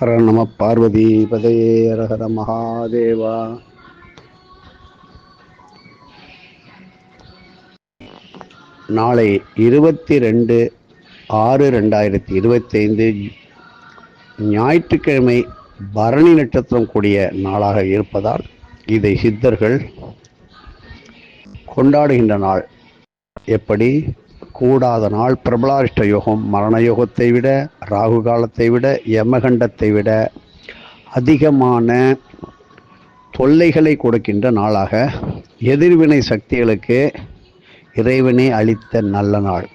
ஹர நம பார்வதி பதையே மகாதேவா நாளை இருபத்தி ரெண்டு ஆறு ரெண்டாயிரத்தி இருபத்தைந்து ஞாயிற்றுக்கிழமை பரணி நட்சத்திரம் கூடிய நாளாக இருப்பதால் இதை சித்தர்கள் கொண்டாடுகின்ற நாள். எப்படி? கூடாத நாள் பிரபலாரிஷ்ட யோகம். மரண யோகத்தை விட ராகு காலத்தை விட யமகண்டத்தை விட அதிகமான தொல்லைகளை கொடுக்கின்ற நாளாக எதிர்வினை சக்திகளுக்கு இறைவனே அளித்த நல்ல நாள்.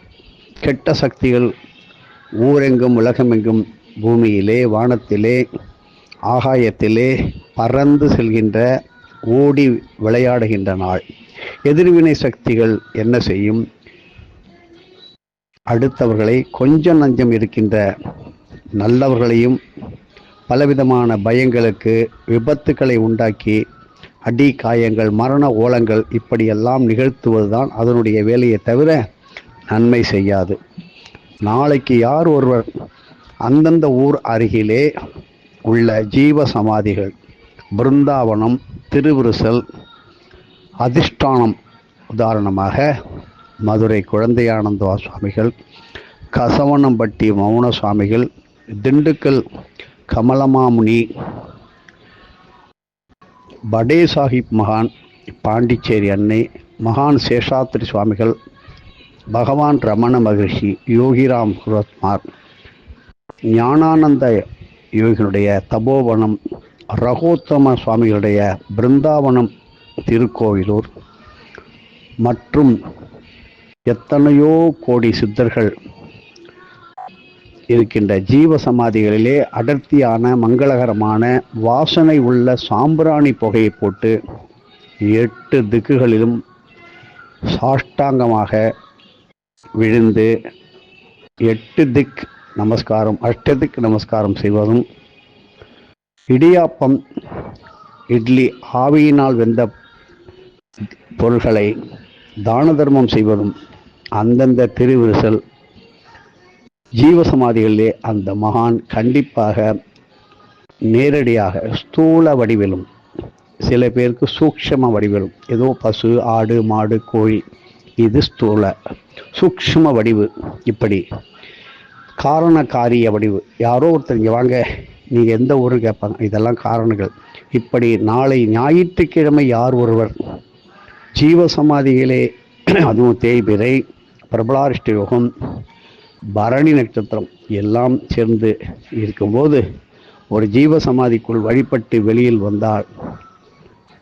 கெட்ட சக்திகள் ஊரெங்கும் உலகமெங்கும் பூமியிலே வானத்திலே ஆகாயத்திலே பறந்து செல்கின்ற ஓடி விளையாடுகின்ற நாள். எதிர்வினை சக்திகள் என்ன செய்யும்? அடுத்தவர்களை கொஞ்சம் நஞ்சம் இருக்கின்ற நல்லவர்களையும் பலவிதமான பயங்களுக்கு விபத்துக்களை உண்டாக்கி அடி காயங்கள் மரண ஓலங்கள் இப்படியெல்லாம் நிகழ்த்துவது தான் அதனுடைய வேலையை தவிர நன்மை செய்யாது. நாளைக்கு யார் ஒருவர் அந்தந்த ஊர் அருகிலே உள்ள ஜீவ சமாதிகள் பிருந்தாவனம் திருவிருசல் அதிஷ்டானம் உதாரணமாக மதுரை குழந்தையானந்தா சுவாமிகள் கசவனம்பட்டி மௌன சுவாமிகள் திண்டுக்கல் கமலமாமுனி படே சாஹிப் மகான் பாண்டிச்சேரி அன்னை மகான் சேஷாத்ரி சுவாமிகள் பகவான் ரமண மகிழ்ச்சி யோகிராம் சுரத்மார் ஞானானந்த யோகிகளுடைய தபோவனம் ரகோத்தம சுவாமிகளுடைய பிருந்தாவனம் திருக்கோவிலூர் மற்றும் எத்தனையோ கோடி சித்தர்கள் இருக்கின்ற ஜீவ சமாதிகளிலே அடர்த்தியான மங்களகரமான வாசனை உள்ள சாம்பிராணி புகையை போட்டு எட்டு திக்குகளிலும் சாஷ்டாங்கமாக விழுந்து எட்டு திக் நமஸ்காரம் அஷ்டதிக் நமஸ்காரம் செய்வதும் இடியாப்பம் இட்லி ஆவியினால் வெந்த பொருள்களை தான தர்மம் செய்வதும் அந்தந்த திருவிரிசல் ஜீவசமாதிகளிலே அந்த மகான் கண்டிப்பாக நேரடியாக ஸ்தூல வடிவிலும் சில பேருக்கு சூக்ஷம வடிவிலும் ஏதோ பசு ஆடு மாடு கோழி இது ஸ்தூல சூக்ஷ்ம வடிவு இப்படி. காரண காரிய வடிவு. யாரோ ஒருத்தர் இங்கே வாங்க நீங்கள் எந்த ஊர் கேட்பாங்க இதெல்லாம் காரணங்கள். இப்படி நாளை ஞாயிற்றுக்கிழமை யார் ஒருவர்? ஜீவசமாதிகளே அதுவும் தேய்பிரை பிரபலாரிஷ்ட யோகம் பரணி நட்சத்திரம் எல்லாம் சேர்ந்து இருக்கும்போது ஒரு ஜீவ சமாதிக்குள் வழிபட்டு வெளியில் வந்தால்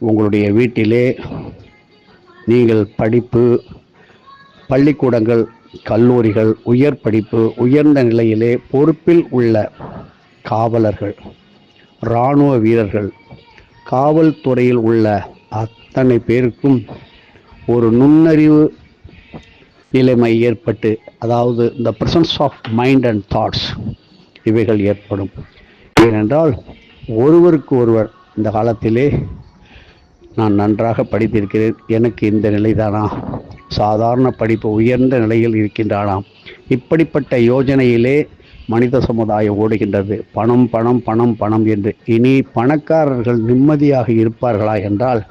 உங்களுடைய வீட்டிலே நீங்கள் படிப்பு பள்ளிக்கூடங்கள் கல்லூரிகள் உயர் படிப்பு உயர்ந்த நிலையிலே பொறுப்பில் உள்ள காவலர்கள் இராணுவ வீரர்கள் காவல்துறையில் உள்ள அத்தனை பேருக்கும் ஒரு நுண்ணறிவு நிலைமை ஏற்பட்டு அதாவது இந்த presence of mind and thoughts இவைகள் ஏற்படும். ஏனென்றால் ஒருவருக்கு ஒருவர் இந்த காலத்திலே நான் நன்றாக படித்திருக்கிறேன். எனக்கு இந்த நிலைதானா? சாதாரண படிப்பு உயர்ந்த நிலையில் இருக்கின்றானாம் இப்படிப்பட்ட யோஜனையிலே மனித சமுதாயம் ஓடுகின்றது. பணம் பணம் பணம் பணம் என்று. இனி பணக்காரர்கள் நிம்மதியாக இருப்பார்களா என்றால்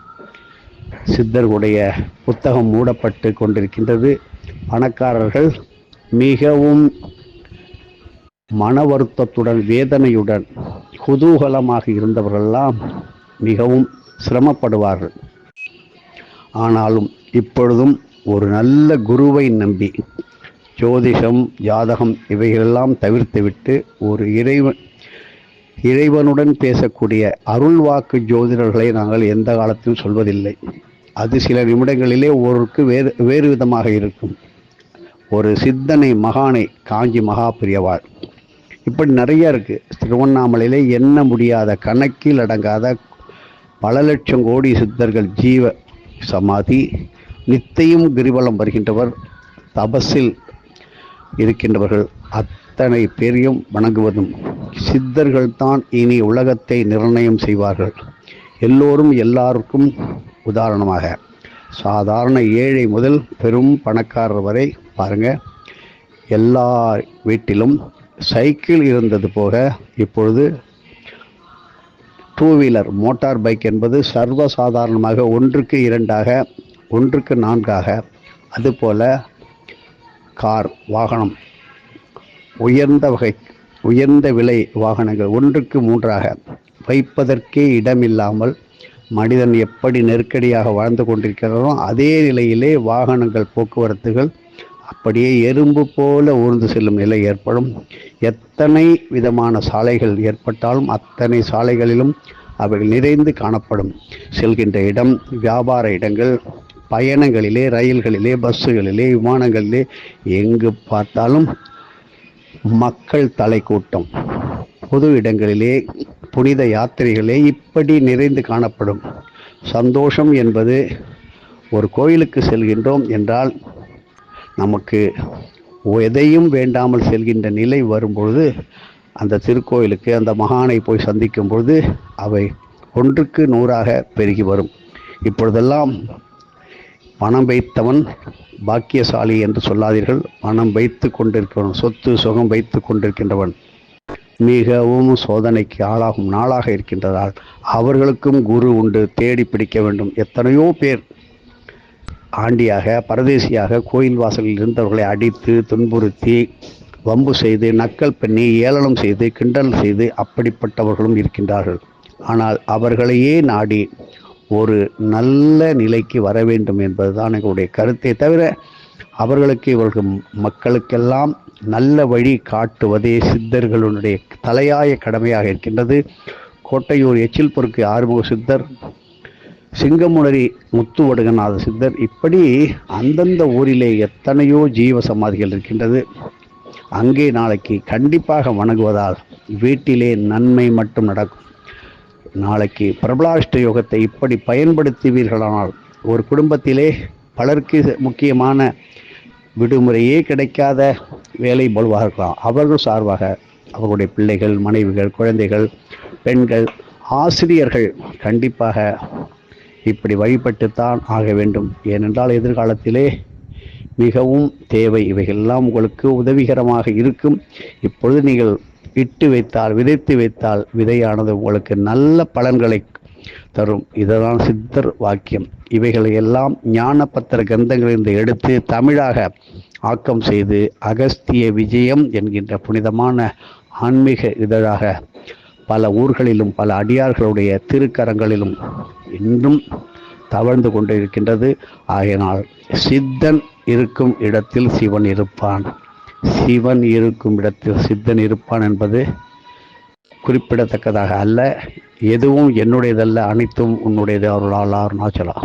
சித்தர்களுடைய புத்தகம் மூடப்பட்டு கொண்டிருக்கின்றது. பணக்காரர்கள் மிகவும் மன வருத்தத்துடன் வேதனையுடன் குதூகலமாக இருந்தவர்களெல்லாம் மிகவும் சிரமப்படுவார்கள். ஆனாலும் இப்பொழுதும் ஒரு நல்ல குருவை நம்பி ஜோதிஷம் ஜாதகம் இவைகளெல்லாம் தவிர்த்துவிட்டு ஒரு இறைவன் இறைவனுடன் பேசக்கூடிய அருள் வாக்கு ஜோதிடர்களை நாங்கள் எந்த காலத்திலும் சொல்வதில்லை. அது சில நிமிடங்களிலே ஒருக்கு வேறு வேறு விதமாக இருக்கும். ஒரு சித்தனை மகானை காஞ்சி மகாபிரியவாள். இப்படி நிறைய இருக்குது திருவண்ணாமலையிலே எண்ண முடியாத கணக்கில் அடங்காத பல லட்சம் கோடி சித்தர்கள் ஜீவ சமாதி நித்தையும் கிரிவலம் வருகின்றவர் தபஸில் இருக்கின்றவர்கள் அத்தனை பேரையும் வணங்குவதும் சித்தர்கள்தான் இனி உலகத்தை நிர்ணயம் செய்வார்கள். எல்லோரும் எல்லாருக்கும் உதாரணமாக சாதாரண ஏழை முதல் பெரும் பணக்காரர் வரை பாருங்கள் எல்லா வீட்டிலும் சைக்கிள் இருந்தது போக இப்பொழுது டூ வீலர் மோட்டார் பைக் என்பது சர்வசாதாரணமாக ஒன்றுக்கு இரண்டாக ஒன்றுக்கு நான்காக அதுபோல கார் வாகனம் உயர்ந்த வகை உயர்ந்த விலை வாகனங்கள் ஒன்றுக்கு மூன்றாக வைப்பதற்கே இடமில்லாமல் மனிதன் எப்படி நெருக்கடியாக வாழ்ந்து கொண்டிருக்கிறாரோ அதே நிலையிலே வாகனங்கள் போக்குவரத்துகள் அப்படியே எறும்பு போல ஊர்ந்து செல்லும் நிலை ஏற்படும். எத்தனை விதமான சாலைகள் ஏற்பட்டாலும் அத்தனை சாலைகளிலும் அவைகள் நிறைந்து காணப்படும். செல்கின்ற இடம் வியாபார இடங்கள் பயணங்களிலே ரயில்களிலே பஸ்ஸுகளிலே விமானங்களிலே எங்கு பார்த்தாலும் மக்கள் தலை கூட்டம் பொது இடங்களிலே புனித யாத்திரைகளே இப்படி நிறைந்து காணப்படும். சந்தோஷம் என்பது ஒரு கோயிலுக்கு செல்கின்றோம் என்றால் நமக்கு எதையும் வேண்டாமல் செல்கின்ற நிலை வரும்பொழுது அந்த திருக்கோயிலுக்கு அந்த மகானை போய் சந்திக்கும் பொழுது அவை ஒன்றுக்கு நூறாக பெருகி வரும். இப்பொழுதெல்லாம் பணம் வைத்தவன் பாக்கியசாலி என்று சொல்லாதீர்கள். பணம் வைத்து கொண்டிருக்கிறவன் சொத்து சுகம் வைத்து கொண்டிருக்கின்றவன். மிகவும் சோதனைக்கு ஆளாகும் நாளாக இருக்கின்றதால் அவர்களுக்கும் குரு உண்டு தேடி பிடிக்க வேண்டும். எத்தனையோ பேர் ஆண்டியாக பரதேசியாக கோயில் வாசலில் இருந்தவர்களை அடித்து துன்புறுத்தி வம்பு செய்து நக்கல் பண்ணி ஏளனம் செய்து கிண்டல் செய்து அப்படிப்பட்டவர்களும் இருக்கின்றார்கள். ஆனால் அவர்களையே நாடி ஒரு நல்ல நிலைக்கு வர வேண்டும் என்பதுதான் எங்களுடைய கருத்தை தவிர அவர்களுக்கு இவர்கள் மக்களுக்கெல்லாம் நல்ல வழி காட்டுவதே சித்தர்களுடைய தலையாய கடமையாக இருக்கின்றது. கோட்டையூர் எச்சில் பொறுக்கு ஆறுமுக சித்தர் சிங்கமுனரி முத்துவடுகநாத சித்தர் இப்படி அந்தந்த ஊரிலே எத்தனையோ ஜீவ சமாதிகள் இருக்கின்றது. அங்கே நாளைக்கு கண்டிப்பாக வணங்குவதால் வீட்டிலே நன்மை மட்டும் நடக்கும். நாளைக்கு பிரபலாஷ்ட யோகத்தை இப்படி பயன்படுத்துவீர்களானால் ஒரு குடும்பத்திலே பலருக்கு முக்கியமான விடுமுறையே கிடைக்காத வேலை பலுவாக இருக்கலாம். அவர்கள் சார்பாக அவர்களுடைய பிள்ளைகள் மனைவிகள் குழந்தைகள் பெண்கள் ஆசிரியர்கள் கண்டிப்பாக இப்படி வழிபட்டுத்தான் ஆக வேண்டும். ஏனென்றால் எதிர்காலத்திலே மிகவும் தேவை. இவைகள்லாம் உங்களுக்கு உதவிகரமாக இருக்கும். இப்பொழுது நீங்கள் இட்டு வைத்தால் விதைத்து வைத்தால் விதையானது உங்களுக்கு நல்ல பலன்களை தரும். இதுதான் சித்தர் வாக்கியம். இவைகளை எல்லாம் ஞான பத்திர கிரந்தங்களிலிருந்து எடுத்து தமிழாக ஆக்கம் செய்து அகஸ்திய விஜயம் என்கின்ற புனிதமான ஆன்மீக இதழாக பல ஊர்களிலும் பல அடியார்களுடைய திருக்கரங்களிலும் இன்றும் தவழ்ந்து கொண்டு இருக்கின்றது ஆகையினால் சித்தன் இருக்கும் இடத்தில் சிவன் இருப்பான். சிவன் இருக்கும் இடத்தில் சித்தன் இருப்பான் என்பது குறிப்பிடத்தக்கதாக அல்ல. எதுவும் என்னுடையதல்ல அனைத்தும் உன்னுடையது அருளால் அருணாச்சலா